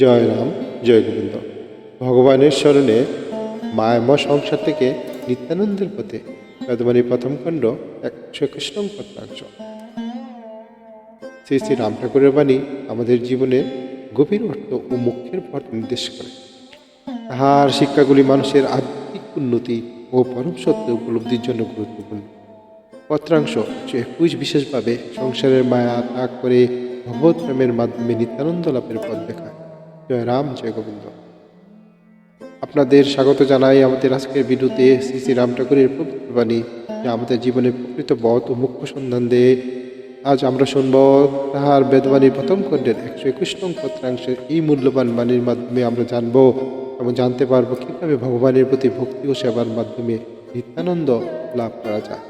জয় রাম, জয় গোবিন্দ। ভগবানের স্মরণে মায়াময় সংসার থেকে নিত্যানন্দের পথে বেদবাণী প্রথম খণ্ড একশো একুশ নং পত্রাংশ শ্রী শ্রী রাম ঠাকুরের বাণী আমাদের জীবনে গভীর অর্থ ও মুখ্যের পথ নির্দেশ করে। তাহার শিক্ষাগুলি মানুষের আধ্যাত্মিক উন্নতি ও পরম সত্য উপলব্ধির জন্য গুরুত্বপূর্ণ। পত্রাংশ একশো বিশেষভাবে সংসারের মায়া ত্যাগ করে ভগবত প্রেমের মাধ্যমে নিত্যানন্দ লাভের পথ দেখায়। জয় রাম, জয় গোবিন্দ। আপনাদের স্বাগত জানাই আমাদের আজকের ভিডিওতে শ্রী শ্রী রাম ঠাকুরের পবিত্র বাণী যা আমাদের জীবনে প্রকৃত পথ ও মুখ্য সন্ধান দেয়। আজ আমরা শুনব তাহার বেদবাণীর প্রথম খণ্ডের একশো একুশ নং পত্রাংশের এই মূল্যবান বাণীর মাধ্যমে আমরা জানব এবং জানতে পারব কীভাবে ভগবানের প্রতি ভক্তি ও সেবার মাধ্যমে নিত্যানন্দ লাভ করা যায়।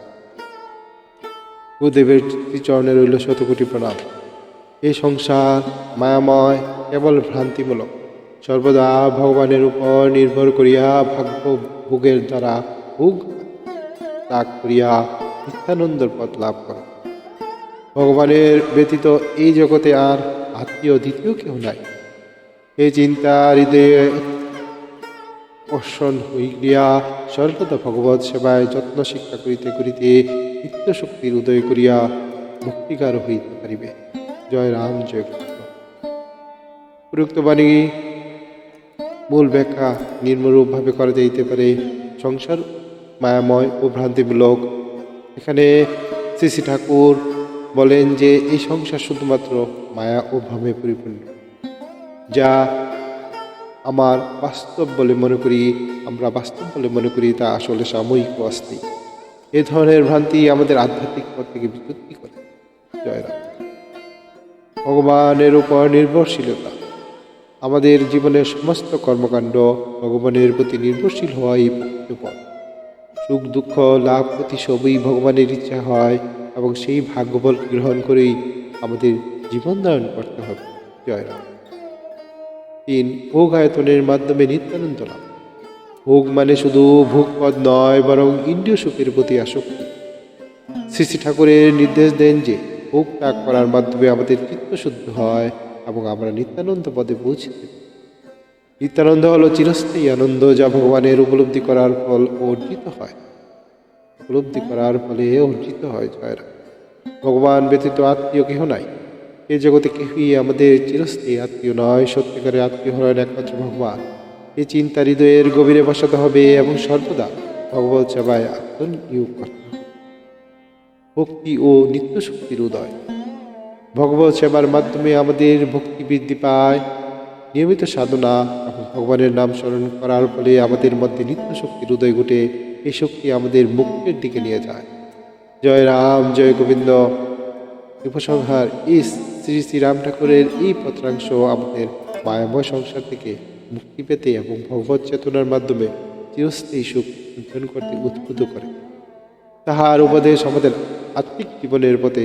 গুরুদেবের শ্রীচরণে রইল শতকোটি প্রণাম। এই সংসার মায়াময়, কেবল ভ্রান্তিমূলক। সর্বদা ভগবানের উপর নির্ভর করিয়া ভাগ্য ভোগের দ্বারা ভোগ ত্যাগ করিয়া নিত্যানন্দর পথ লাভ করে। ভগবানের ব্যতীত এই জগতে আর আত্মীয় দ্বিতীয় কেউ নাই। এই চিন্তা হৃদয়ে পোষণ হইয়া সর্বদা ভগবত সেবায় যত্ন শিক্ষা করিতে করিতে নিত্য শক্তির উদয় করিয়া মুক্তিকার হইতে পারিবে। জয় রাম, জয় উপরোক্ত বাণী মূল ব্যাখ্যা নির্মরূপভাবে করা যাইতে পারে। সংসার, মায়াময় ও ভ্রান্তিমূলক। এখানে শ্রী ঠাকুর বলেন যে, এই সংসার শুধুমাত্র মায়া ও ভ্রমে পরিপূর্ণ। যা আমার বাস্তব বলে মনে করি, আমরা বাস্তব বলে মনে করি, তা আসলে সাময়িক অস্থায়ী এ ধরনের ভ্রান্তি আমাদের আধ্যাত্মিক পথ থেকে বিচ্যুতি করে? জয় রাম। ভগবানের উপর নির্ভরশীলতা। আমাদের জীবনের সমস্ত কর্মকাণ্ড ভগবানের প্রতি নির্ভরশীল হওয়াই পথ। সুখ, দুঃখ, লাভ প্রতি সবই ভগবানের ইচ্ছা হয় এবং সেই ভাগ্যবল গ্রহণ করেই আমাদের জীবন ধারণ করতে হবে। জয়রাম তিন, ভোগ আয়তনের মাধ্যমে নিত্যানন্দ লাভ। ভোগ মানে শুধু ভোগপদ নয়, বরং ইন্দ্রিয় সুখের প্রতি আসক্তি। শ্রী শ্রী ঠাকুরের নির্দেশ দেন যে ভোগ ত্যাগ করার মাধ্যমে আমাদের চিত্ত শুদ্ধ হয় এবং আমরা নিত্যানন্দ পদে পৌঁছে দেব নিত্যানন্দ হল চিরস্থায়ী আনন্দ যা ভগবানের উপলব্ধি করার ফল অর্জিত হয়। উপলব্ধি করার ফলে অর্জিত হয় জয়রা ভগবান ব্যতীত আত্মীয় কেহ নাই। এ জগতে কেহই আমাদের চিরস্থায়ী আত্মীয় নয়, সত্যিকারের আত্মীয় হলেন একমাত্র ভগবান। এই চিন্তা হৃদয়ের গভীরে বসাতে হবে এবং সর্বদা ভগবত সেবায় আত্মনিয়োগ করতে হবে। ভক্তি ও নিত্য শক্তির উদয়। ভগবত সেবার মাধ্যমে আমাদের ভক্তি বৃদ্ধি পায়। নিয়মিত সাধনা এবং ভগবানের নাম স্মরণ করার ফলে আমাদের মধ্যে নিত্য শক্তির উদয় ঘটে, এই শক্তি আমাদের মুক্তির দিকে নিয়ে যায়। জয় রাম, জয় গোবিন্দ। উপসংহার এই শ্রী শ্রী রাম ঠাকুরের এই পত্রাংশ আমাদের মায়াময় সংসার থেকে মুক্তি পেতে এবং ভগবত চেতনার মাধ্যমে চিরস্থায়ী সুখ অর্জন করতে উদ্বুদ্ধ করে। তাহার উপদেশ আমাদের আত্মিক জীবনের পথে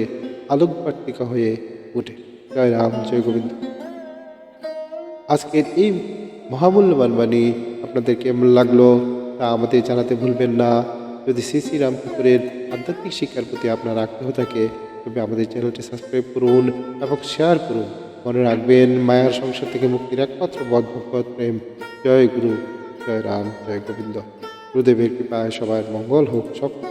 আলোকবার্তিকা হয়ে ওঠে। জয় রাম, জয় গোবিন্দ। আজকের এই মহামূল্যবান বাণী আপনাদের কেমন লাগল তা আমাদের জানাতে ভুলবেন না। যদি শ্রী শ্রী রাম ঠাকুরের আধ্যাত্মিক শিক্ষার প্রতি আপনার আগ্রহ থাকে, তবে আমাদের চ্যানেলটি সাবস্ক্রাইব করুন এবং শেয়ার করুন। মনে রাখবেন, মায়ার সংসার থেকে মুক্তির একমাত্র বধ ভগবত প্রেম। জয় গুরু, জয় রাম, জয় গোবিন্দ। গুরুদেবের কৃপায় সবার মঙ্গল হোক সব